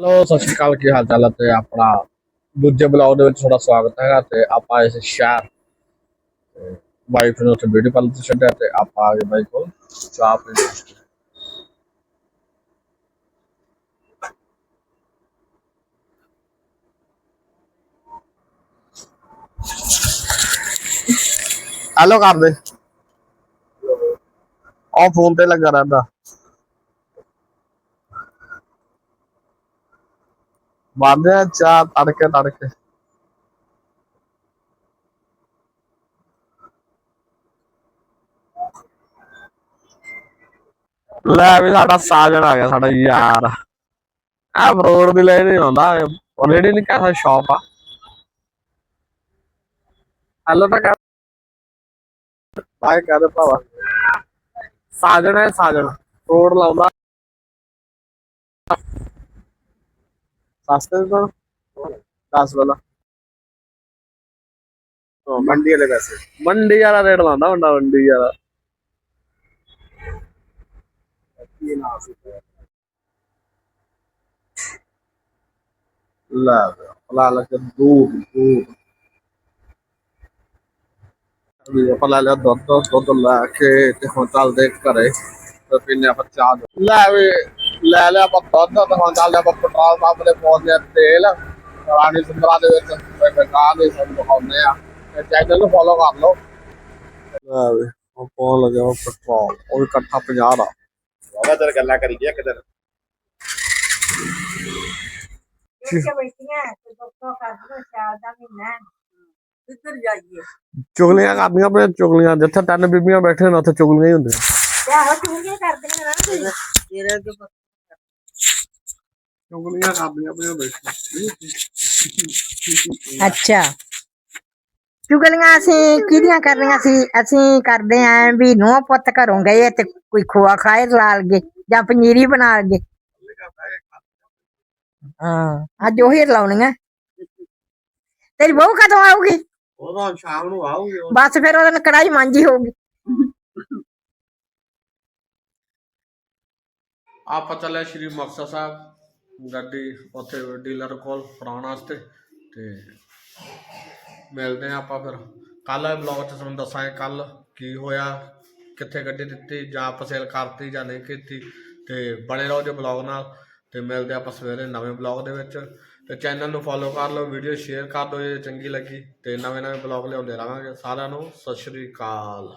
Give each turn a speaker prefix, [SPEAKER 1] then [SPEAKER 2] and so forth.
[SPEAKER 1] Hello ਸਤਿ ਸ਼੍ਰੀ ਅਕਾਲ ਕੀ ਹਾਲ ਚਾਲ ਹੈ ਤੇ ਆਪਣਾ ਦੂਜੇ ਬਲੌਗ ਦੇ ਵਿੱਚ ਤੁਹਾਡਾ ਸਵਾਗਤ ਹੈਗਾ ਤੇ ਆਪਾਂ ਇਸ ਸ਼ਹਿਰ ਵਾਈਫ ਨੂੰ ਉੱਥੇ ਬਿਊਟੀ ਪਾਰਲਰ ਤੇ ਛੱਡਿਆ ਤੇ ਆਪਾਂ ਆ ਗਏ ਬਾਈ ਕੋਲ ਚਾਹ ਵਾਸਤੇ। ਹੈਲੋ ਕਰ ਦੇ ਆ ਫੋਨ ਤੇ ਲੱਗਾ ਰਹਿੰਦਾ। ਮਾਰਦੇ ਆ ਚਾਹ ਤੜਕੇ ਤੜਕੇ ਲੈ ਵੀ ਸਾਡਾ ਸਾਜਣ ਆ ਗਿਆ ਸਾਡਾ ਯਾਰ ਆ ਰੋਡ ਦੀ ਲੈ ਨਹੀਂ ਆਉਂਦਾ ਰੇੜੀ ਨਹੀਂ ਕਹਦਾ ਸ਼ਾਪ ਆ ਹਲੋ ਤਾਂ ਕਰ ਬਾਈ ਕਰ ਭਾਵਾ ਸਾਜਣ ਹੈ ਸਾਜਣ ਰੋਡ ਲਾਉਂਦਾ ਸਸਤੇ ਤੋਂ 10 ਵਾਲਾ। ਉਹ ਮੰਡੀ ਵਾਲੇ ਪੈਸੇ। ਮੰਡੀ ਵਾਲਾ ਰੇਟ ਲਾਉਂਦਾ ਹੁੰਦਾ ਮੰਡੀ ਵਾਲਾ। ਕੀ ਨਾ ਸੀ ਲਾ ਲਾ ਲਾ ਕੇ ਦੂਰ ਦੂਰ। ਆਪਾਂ ਲੈ ਲਿਆ ਦੁੱਧ ਦੁੱਧ ਲੈ ਕੇ ਤੇ ਹੁਣ ਚੱਲਦੇ ਘਰੇ। ਤੇ ਪੀਨੇ ਆਪਾਂ ਚਾਹ। ਲੈ ਵੀ ਲੈ ਲਿਆ ਆਪਾਂ ਦੁੱਧ ਤੇ ਹੁਣ ਚੱਲਦੇ ਆਪਾਂ ਪੈਟਰੋਲ ਪੰਪ ਦੇ ਪਹੁੰਚਦੇ ਆ ਤੇਲ। ਰਾਣੀ ਸੁੰਦਰਾ ਦੇ ਵਿੱਚ ਬੇਕਾਰ ਦੇ ਸਾਨੂੰ ਦਿਖਾਉਂਦੇ ਆ। ਤੇ ਚੈਨਲ ਨੂੰ ਫੋਲੋ ਕਰ ਲਓ। ਲੈ ਵੀ ਉਹ ਪਾਉਣ ਲੱਗਿਆ ਵਾ ਪੈਟਰੋਲ ਉਹ ਵੀ ਇਕੱਠਾ 50 ਦਾ।
[SPEAKER 2] ਵਾਵਾ ਦਰ ਗੱਲਾਂ ਕਰੀ ਗਿਆ ਕਿਧਰ
[SPEAKER 3] ਬੈਠੀਆਂ ਕਰਦੇ
[SPEAKER 1] ਚੁਗਲੀਆਂ ਕਰਦੀਆਂ ਆਪਣੇ ਚੁਗਲੀਆਂ ਜਿੱਥੇ ਤਿੰਨ ਬੀਬੀਆਂ ਬੈਠੇ ਨੇ ਉੱਥੇ ਚੁਗਲੀਆਂ ਹੀ ਹੁੰਦੀਆਂ।
[SPEAKER 3] ਆਹੋ ਚੁੰਗੀਆਂ ਕਰਦੀਆਂ ਨਾ ਤੁਸੀਂ। ਤੇਰੇ ਤੋਂ
[SPEAKER 1] ਚੁਗਲੀਆਂ ਕਰਦੀਆਂ ਆਪਣੀਆਂ ਬੈਠੀਆਂ
[SPEAKER 3] ਅੱਛਾ। ਚੁਗਲੀਆਂ ਅਸੀਂ ਕਿਹਦੀਆਂ ਕਰਨੀਆਂ ਸੀ? ਅਸੀਂ ਕਰਦੇ ਆਂ ਵੀ ਨੂੰਹ ਪੁੱਤ ਘਰੋਂ ਗਏ ਤੇ ਕੋਈ ਖੋਆ ਖਾਏ ਲਾਲ ਗਏ ਜਾਂ ਪਨੀਰੀ ਬਣਾ ਲਗੇ ਹਾਂ ਅੱਜ ਉਹੀ ਲਾਉਣੀਆਂ। ਤੇਰੀ ਬਹੂ ਕਦੋਂ ਆਊਗੀ?
[SPEAKER 1] ਉਹਦਾ ਸ਼ਾਮ ਨੂੰ ਆਉਗੇ
[SPEAKER 3] ਬਸ ਫਿਰ ਉਹਦੇ ਨਾਲ ਕੜਾਈ ਮਾਂਜੀ ਹੋਊਗੀ।
[SPEAKER 1] ਆਪਾਂ ਚੱਲੇ ਸ਼੍ਰੀ ਮੁਕਤਸਰ ਸਾਹਿਬ। ਗੱਡੀ ਉੱਥੇ ਡੀਲਰ ਕੋਲ ਫੜਾਉਣ ਵਾਸਤੇ ਤੇ ਮਿਲਦੇ ਆ ਆਪਾਂ ਫਿਰ। ਕੱਲ ਵਾਲੇ ਬਲੌਗ 'ਚ ਤੁਹਾਨੂੰ ਦੱਸਾਂਗੇ ਕੱਲ ਕੀ ਹੋਇਆ, ਕਿੱਥੇ ਗੱਡੀ ਦਿੱਤੀ, ਜਾਂ ਆਪਾਂ ਸੇਲ ਕਰਤੀ ਜਾਂ ਨਹੀਂ ਕੀਤੀ। ਤੇ ਬਣੇ ਰਹੋ ਜੇ ਬਲੌਗ ਨਾਲ ਤੇ ਮਿਲਦੇ ਆਪਾਂ ਸਵੇਰੇ ਨਵੇਂ ਬਲੌਗ ਦੇ ਵਿੱਚ। ਤੇ ਚੈਨਲ ਨੂੰ ਫੋਲੋ ਕਰ ਲਓ ਵੀਡੀਓ ਸ਼ੇਅਰ ਕਰ ਦਿਓ ਜੇ ਚੰਗੀ ਲੱਗੀ। ਤੇ ਨਵੇਂ ਨਵੇਂ ਬਲੌਗ ਲਿਆਉਂਦੇ ਰਹਾਂਗੇ। ਸਾਰਿਆਂ ਨੂੰ ਸਤਿ ਸ਼੍ਰੀ ਅਕਾਲ।